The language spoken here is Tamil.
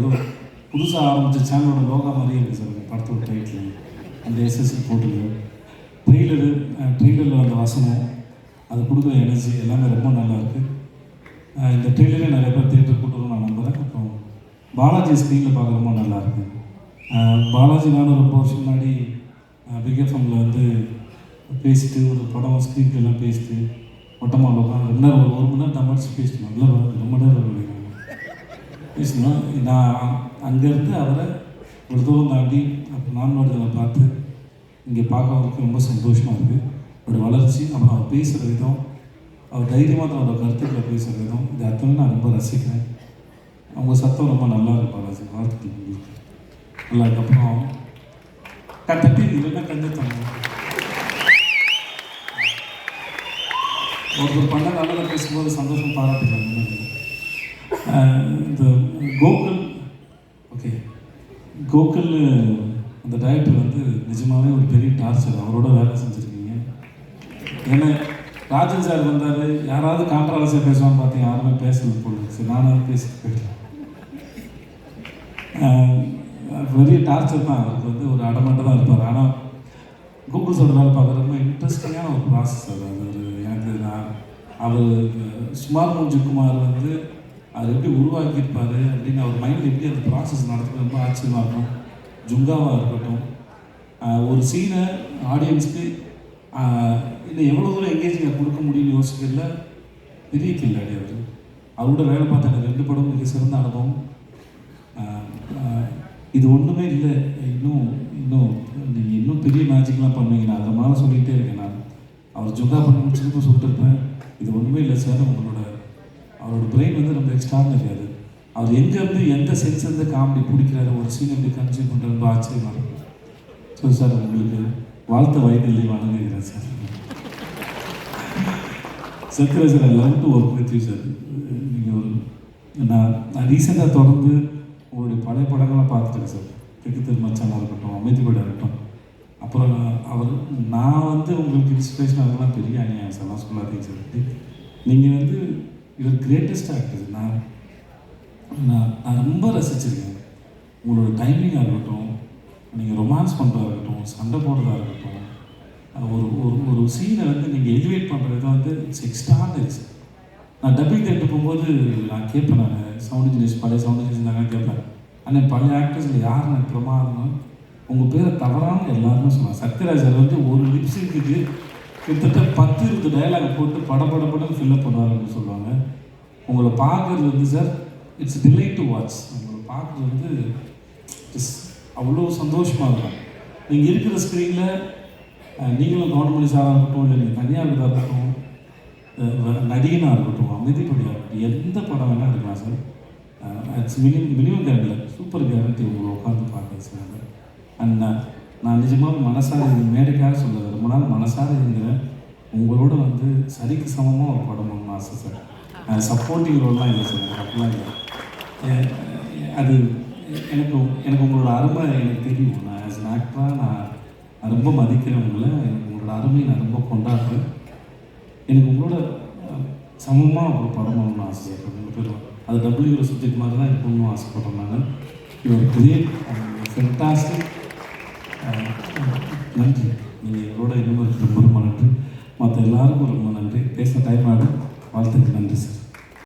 ஏதோ புதுசாக ஆரம்பித்த சேனலோட லோகா மாதிரியே இருக்குது சார் அந்த படத்தோட டைட்டில் அந்த எஸ்எஸ்சி போட்டுது ட்ரெய்லரு ட்ரெய்லரில் வந்த வசனம். அது கொடுக்குற எனர்ஜி எல்லாமே ரொம்ப நல்லாயிருக்கு இந்த ட்ரெய்லரே நிறைய பேர் தேட்டர் கூட்டுறோம் நான் நம்புகிறேன் அப்புறம் பாலாஜி ஸ்க்ரீனில் பார்க்க ரொம்ப நல்லாயிருக்கு பாலாஜி நானும் ரொம்ப வருஷம் முன்னாடி பிகேஃபம்ல வந்து பேசிட்டு ஒரு படம் ஸ்க்ரீன் எல்லாம் பேசிட்டு மொட்டமாக உட்காந்து ரெண்டு நேரம் ஒரு ஒரு மணி நேரம் டமர்ஸ் பேசிட்டு நல்லா ரொம்ப நேரம் நினைக்கிறேன் நான் அங்கேருந்து அவரை ஒரு தூரம் தாண்டி அப்போ நான் பார்த்து இங்கே பார்க்கறதுக்கு ரொம்ப சந்தோஷமாக இருக்குது அவரோட வளர்ச்சி அப்புறம் அவர் பேசுகிற விதம் அவர் தைரியமாக தன்னோட கருத்துக்களை பேசுகிற விதம் இது அத்தனை நான் ரொம்ப ரசிக்கிறேன். அவங்க சத்தம் ரொம்ப நல்லா இருக்கும் ராஜி வாழ்த்துக்கள் உங்களுக்கு. நல்லா அதுக்கப்புறம் கத்தட்டி இல்லைன்னா கண்டு ஒருத்தர் பண்ண நல்லதை பேசும்போது சந்தோஷம் பாராட்டுறாங்க இந்த கோகுல் ஓகே கோகுல் அந்த டைரக்டர் வந்து நிஜமாவே ஒரு பெரிய டார்ச்சர் அவரோட வேலை செஞ்சுருக்கீங்க. ஏன்னா ராஜன் சார் வந்தார். யாராவது கான்ட்ரவர்சியாக பேசுவான்னு பார்த்தீங்க யாருமே பேசல போல சரி நானும் பேசிட்டு போயிட்டேன் பெரிய டார்ச்சர் தான். அவருக்கு வந்து ஒரு அடமட்டம் தான் இருப்பார். ஆனால் கூகுள் சொல்கிற வேலை பார்க்க ரொம்ப இன்ட்ரெஸ்டிங்கான ஒரு ப்ராசஸ் அது. அது எனக்கு நான் அவர் சுமார் குமார் வந்து அது எப்படி உருவாக்கியிருப்பாரு அப்படின்னு அவர் மைண்டில் எப்படி அந்த ப்ராசஸ் நடத்துறது ரொம்ப ஆச்சரியமாக இருக்கும். ஜுங்காவாக இருக்கட்டும். ஒரு சீனை ஆடியன்ஸ்க்கு இன்னும் எவ்வளோ தூரம் எங்கேஜிங் கொடுக்க முடியும்னு யோசிக்கிறதுல பெரிய கில்லாடி அவர். அவரோட வேலை பார்த்த எனக்கு ரெண்டு படம் மிக சிறந்த அனுபவம். இது ஒன்றுமே இல்லை. இன்னும் இன்னும் நீங்கள் இன்னும் பெரிய மேஜிக்லாம் பண்ணுவீங்க. நான் அதை மேலே சொல்லிகிட்டே இருக்கேன் நான். அவர் ஜுங்கா பண்ணி முடிச்சதுக்கும் சொல்லிட்டு இருப்பேன். இது ஒன்றுமே இல்லை சார். உங்களோட அவரோட பிரெயின் வந்து ரொம்ப எக்ஸ்ட்ரானரி அது. அவர் எங்கேருந்து எந்த சென்ஸ் இருந்து காமெடி பிடிக்கிறாரு ஒரு சீன் எப்படி கன்சியூம் பண்ணுறது ரொம்ப ஆச்சரியமாக இருக்கும். ஸோ சார் உங்களுக்கு வாழ்த்த வயதில்லை வணங்குகிறேன் sir Sathyaraj sir I love to work with you sir நீங்கள் ஒரு நான் நான் ரீசெண்டாக தொடர்ந்து உங்களுடைய பழைய படங்கள்லாம் பார்த்துட்டேன் சார் தெற்கு மச்சானாக இருக்கட்டும் அமைதிப்படாக இருக்கட்டும். அப்புறம் அவர் நான் வந்து உங்களுக்கு இன்ஸ்பிரேஷன் அதெல்லாம் பெரிய அநியாயம் சார் நான் சொல்லாதீங்க சார் நீங்கள் வந்து இவர் கிரேட்டஸ்ட் ஆக்டர் நான் நான் நான் ரொம்ப ரசிச்சிருக்கேன். உங்களோட டைமிங்காக இருக்கட்டும் நீங்கள் ரொமான்ஸ் பண்ணுறதா இருக்கட்டும் சண்டை போடுறதா இருக்கட்டும் ஒரு ஒரு ஒரு சீனை வந்து நீங்கள் எலிவேட் பண்ணுறது வந்து இட்ஸ் எக்ஸ்ட்ரானரி நான் டப்பிங் தேட்டர் போகும்போது நான் கேட்பேன் நான் சவுண்ட் இன்ஜினியர்ஸ் பழைய சவுண்ட் இன்ஜினியர்ஸ் கேட்பேன். ஆனால் பழைய ஆக்டர்ஸில் யார் நான் பிரமாதம் உங்கள் பேரை தவறாமல் எல்லாருமே சொன்னாங்க. சத்யராஜ் சார் வந்து ஒரு லிப்ஸிங்க்கு கிட்டத்தட்ட பத்து இருபது டயலாக் போட்டு படபடபடன்னு ஃபில்அப் பண்ணுவாருன்னு சொல்லுவாங்க. உங்களை பார்க்குறது வந்து sir it's delight to watch உங்களை பார்க்குறது வந்து இட்ஸ் அவ்வளோ சந்தோஷமாக இருக்கும். நீங்கள் இருக்கிற ஸ்க்ரீனில் நீங்களும் கவர்மெண்ட் சாராக இருக்கட்டும் இல்லை நீங்கள் தனியாக இருக்கிறதா இருக்கட்டும் நடிகனாக இருக்கட்டும் அமைதிப்படியாக இருக்கட்டும் எந்த படம் வேணால் எடுக்கலாம் சார் இட்ஸ் மினிமம் மினிமம் கேரண்டில் சூப்பர் கேரண்டி உங்களை உட்காந்து பார்க்குறேன் சார் அண்ட் நான் நான் நிஜமாக மனசாக இது மேடைக்காக சொல்லலை. ரொம்ப நாள் மனசார இருந்தேன் உங்களோட வந்து சரிக்கு சமமாக ஒரு படம் பண்ணணும்னு ஆசை சார். சப்போர்ட்டிங் ரோல்லாம் இல்லை சார். அப்படிலாம் இல்லை. அது எனக்கு எனக்கு உங்களோட அருமை எனக்கு தெரியும். நான் ஆஸ் அன் ஆக்டராக நான் நான் ரொம்ப மதிக்கிறவங்கள எனக்கு உங்களோட அருமையை நான் ரொம்ப கொண்டாடுறேன். எனக்கு உங்களோட சமமாக ஒரு படம் பண்ணணும்னு ஆசை சார். ரெண்டு பேரும். அது டபிள்யூ சுத்திக் மாதிரி தான் இருக்கணும் ஆசைப்படுறேன் நான் இவர் கிரியேட் ஃபென்டாஸ்டிக் நன்றி. நீங்கள் எங்களோட இன்னும் ரொம்ப ரொம்ப நன்றி மற்ற எல்லாருக்கும் ரொம்ப நன்றி. பேச டைம் ஆகும் வாழ்த்துக்கு நன்றி சார்.